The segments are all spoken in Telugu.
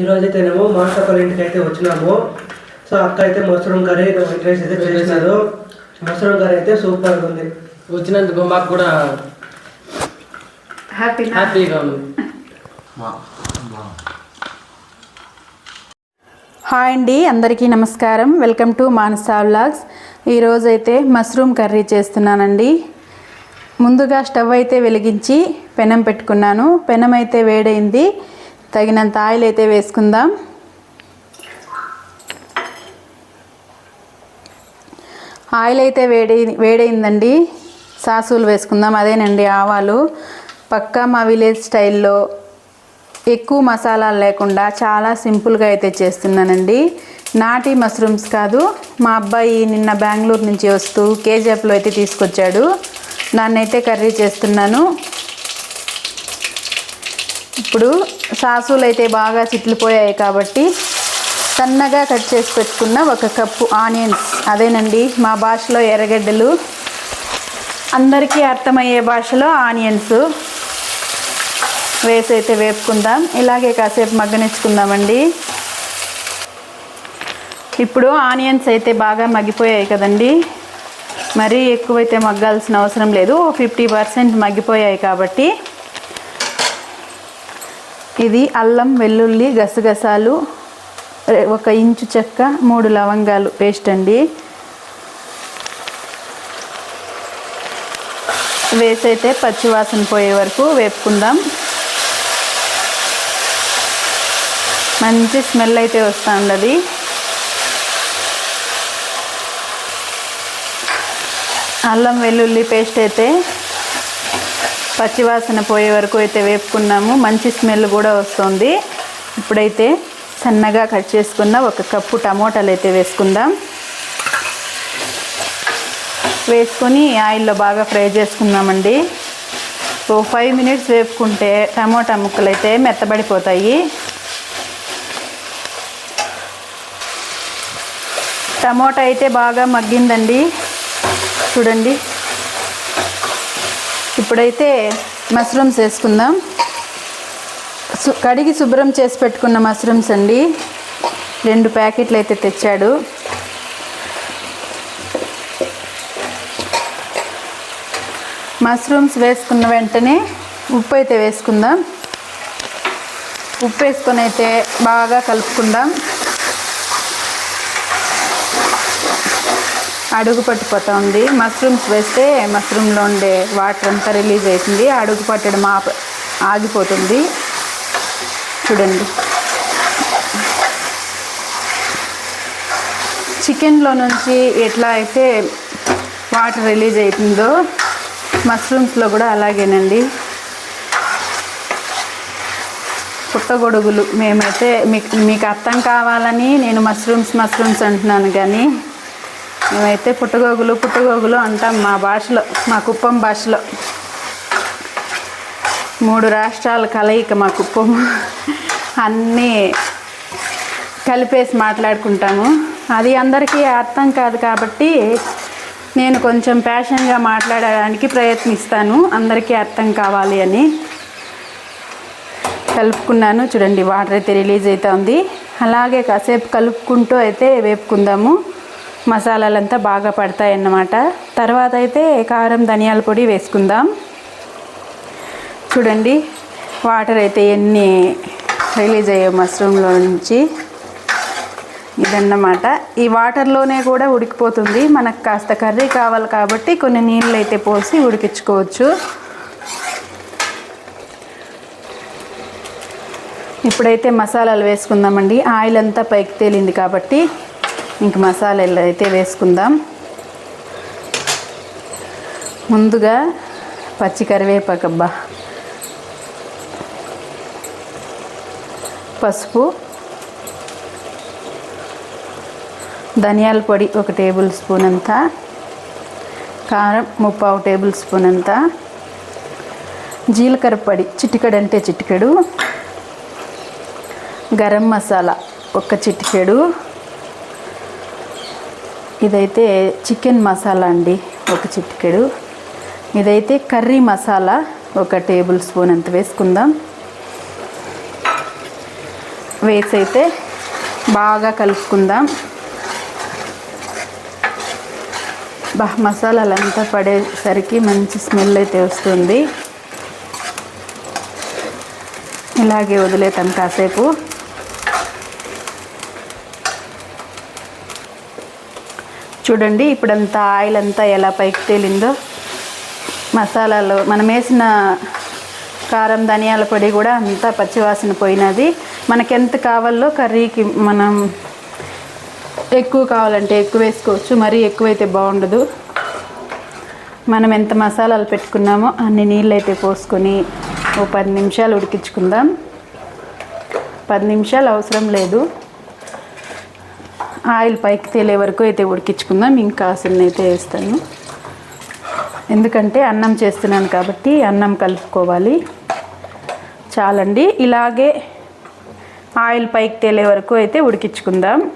ఈరోజు అయితేనేమో మాస్టర్ వాళ్ళ ఇంటికి అయితే వచ్చినాము. సో అక్క అయితే మష్రూమ్ కర్రీ వైట్ రైస్ అయితే చేసినారు. మష్రూమ్ కర్రీ అయితే సూపర్ ఉంది. వచ్చినందుకు మాకు కూడా హ్యాపీ హ్యాపీగా ఉంది. హాయ్ అండి అందరికీ నమస్కారం. వెల్కమ్ టు మానసా వ్లాగ్స్ ఈరోజు అయితే మష్రూమ్ కర్రీ చేస్తున్నానండి. ముందుగా స్టవ్ అయితే వెలిగించి పెనం పెట్టుకున్నాను. పెనం అయితే వేడైంది. తగినంత ఆయిల్ అయితే వేసుకుందాం. ఆయిల్ అయితే వేడి వేడైందండి. సాసులు వేసుకుందాం. అదేనండి ఆవాలు. పక్కా మా విలేజ్ స్టైల్లో ఎక్కువ మసాలాలు లేకుండా చాలా సింపుల్గా అయితే చేస్తున్నానండి. నాటి మష్రూమ్స్ కాదు. మా అబ్బాయి నిన్న బెంగళూరు నుంచి వస్తూ కేజీఎఫ్లో అయితే తీసుకొచ్చాడు. దాన్ని అయితే కర్రీ చేస్తున్నాను. ఇప్పుడు సాసులు అయితే బాగా చిట్లిపోయాయి కాబట్టి సన్నగా కట్ చేసి పెట్టుకున్న ఒక కప్పు ఆనియన్స్. అదేనండి మా భాషలో ఎర్రగడ్డలు. అందరికీ అర్థమయ్యే భాషలో ఆనియన్స్. వేసి అయితే వేపుకుందాం. ఇలాగే కాసేపు మగ్గనిచ్చుకుందామండి. ఇప్పుడు ఆనియన్స్ అయితే బాగా మగ్గిపోయాయి కదండి. మరీ ఎక్కువైతే మగ్గాల్సిన అవసరం లేదు. ఫిఫ్టీ పర్సెంట్ మగ్గిపోయాయి కాబట్టి ఇది అల్లం వెల్లుల్లి గసగసాలు ఒక ఇంచు చెక్క మూడు లవంగాలు పేస్ట్ అండి. వేసైతే పచ్చివాసన పోయే వరకు వేపుకుందాం. మంచి స్మెల్ అయితే వస్తూ ఉండదు అల్లం వెల్లుల్లి పేస్ట్ అయితే పచ్చివాసన పోయే వరకు అయితే వేపుకున్నాము. మంచి స్మెల్ కూడా వస్తుంది. ఇప్పుడైతే సన్నగా కట్ చేసుకున్న ఒక కప్పు టమోటాలు అయితే వేసుకుందాం. వేసుకొని ఆయిల్లో బాగా ఫ్రై చేసుకుందామండి. ఓ ఫైవ్ మినిట్స్ వేపుకుంటే టమోటా ముక్కలు అయితే మెత్తబడిపోతాయి. టమోటా అయితే బాగా మగ్గిందండి. చూడండి. ఇప్పుడైతే మష్రూమ్స్ వేసుకుందాం. కడిగి శుభ్రం చేసి పెట్టుకున్న మష్రూమ్స్ అండి. రెండు ప్యాకెట్లు అయితే తెచ్చాడు. మష్రూమ్స్ వేసుకున్న వెంటనే ఉప్పు అయితే వేసుకుందాం. ఉప్పు వేసుకొని అయితే బాగా కలుపుకుందాం. అడుగు పట్టిపోతా ఉంది మష్రూమ్స్ వేస్తే మష్రూమ్లో ఉండే వాటర్ అంతా రిలీజ్ అవుతుంది. అడుగు పట్టడం ఆప ఆగిపోతుంది. చూడండి. చికెన్లో నుంచి ఎట్లా అయితే వాటర్ రిలీజ్ అవుతుందో మష్రూమ్స్లో కూడా అలాగేనండి. పుట్టగొడుగులు మేమైతే మీకు మీకు అర్థం కావాలని నేను మష్రూమ్స్ మష్రూమ్స్ అంటున్నాను కానీ మేమైతే పుట్టగోగులు పుట్టగోగులు అంటాం మా భాషలో మా కుప్పం భాషలో. మూడు రాష్ట్రాల కలయిక మా కుప్పం. అన్నీ కలిపేసి మాట్లాడుకుంటాము. అది అందరికీ అర్థం కాదు కాబట్టి నేను కొంచెం ప్యాషన్గా మాట్లాడడానికి ప్రయత్నిస్తాను. అందరికీ అర్థం కావాలి అని కలుపుకున్నాను. చూడండి వాటర్ అయితే రిలీజ్ అవుతుంది. అలాగే కాసేపు కలుపుకుంటూ అయితే వేపుకుందాము. మసాలాలంతా బాగా పడతాయి అన్నమాట తర్వాత అయితే కారం ధనియాల పొడి వేసుకుందాం. చూడండి వాటర్ అయితే ఎన్ని రిలీజ్ అయ్యాయి మష్రూమ్లో నుంచి. ఇదన్నమాట. ఈ వాటర్లోనే కూడా ఉడికిపోతుంది. మనకు కాస్త కర్రీ కావాలి కాబట్టి కొన్ని నీళ్ళు అయితే పోసి ఉడికించుకోవచ్చు. ఇప్పుడైతే మసాలాలు వేసుకుందామండి. ఆయిల్ అంతా పైకి తేలింది కాబట్టి ఇంక మసాలాలు అయితే వేసుకుందాం. ముందుగా పచ్చి కరివేపాకబ్బా. పసుపు. ధనియాల పొడి ఒక టేబుల్ స్పూన్ అంతా. కారం ముప్పావు టేబుల్ స్పూన్ అంతా. జీలకర్ర పొడి చిటికెడు అంటే చిటికెడు. గరం మసాలా ఒక చిటికెడు. ఇదైతే చికెన్ మసాలా అండి ఒక చిటికెడు. ఇదైతే కర్రీ మసాలా ఒక టేబుల్ స్పూన్ అంత వేసుకుందాం. వేసి అయితే బాగా కలుపుకుందాం. బా మసాలాలంతా పడేసరికి మంచి స్మెల్ అయితే వస్తుంది. ఇలాగే వదిలేతాం కాసేపు. చూడండి ఇప్పుడంతా ఆయిల్ అంతా ఎలా పైకి తేలిందో. మసాలాలు మనం వేసిన కారం ధనియాల పొడి కూడా అంతా పచ్చివాసన పోయినది. మనకి ఎంత కావాలో కర్రీకి మనం ఎక్కువ కావాలంటే ఎక్కువ వేసుకోవచ్చు మరీ ఎక్కువైతే బాగుండదు. మనం ఎంత మసాలాలు పెట్టుకున్నామో అన్ని నీళ్ళు అయితే పోసుకొని ఓ పది నిమిషాలు ఉడికించుకుందాం. పది నిమిషాలు అవసరం లేదు. ఆయిల్ పైకి తేలే వరకు అయితే ఉడికించుకుందాం. ఇంకా కాసిన అయితే వేస్తాను. ఎందుకంటే అన్నం చేస్తున్నాను కాబట్టి అన్నం కలుపుకోవాలి. చాలండి. ఇలాగే ఆయిల్ పైకి తేలే వరకు అయితే ఉడికించుకుందాం.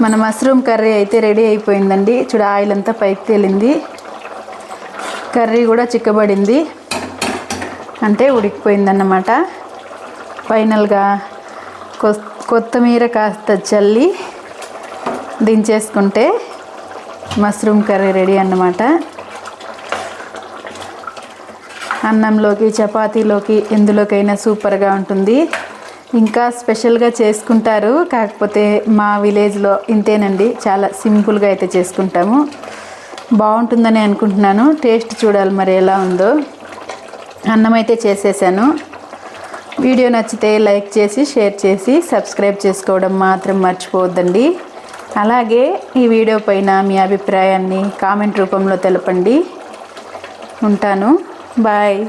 మన మష్రూమ్ కర్రీ అయితే రెడీ అయిపోయిందండి. చూడ ఆయిల్ అంతా పైకి తేలింది. కర్రీ కూడా చిక్కబడింది. అంటే ఉడికిపోయిందన్నమాట. ఫైనల్గా కొ కొత్తిమీర కాస్త చల్లి దించేసుకుంటే మష్రూమ్ కర్రీ రెడీ అన్నమాట. అన్నంలోకి చపాతీలోకి ఎందులోకైనా సూపర్గా ఉంటుంది. ఇంకా స్పెషల్గా చేసుకుంటారు. కాకపోతే మా విలేజ్లో ఇంతేనండి. చాలా సింపుల్గా అయితే చేసుకుంటాము. బాగుంటుందని అనుకుంటున్నాను. టేస్ట్ చూడాలి మరి ఎలా ఉందో. అన్నం అయితే చేసేసాను. వీడియో నచ్చితే లైక్ చేసి షేర్ చేసి సబ్స్క్రైబ్ చేసుకోవడం మాత్రం మర్చిపోవద్దండి. అలాగే ఈ వీడియో పైన మీ అభిప్రాయాన్ని కామెంట్ రూపంలో తెలపండి. ఉంటాను. బాయ్.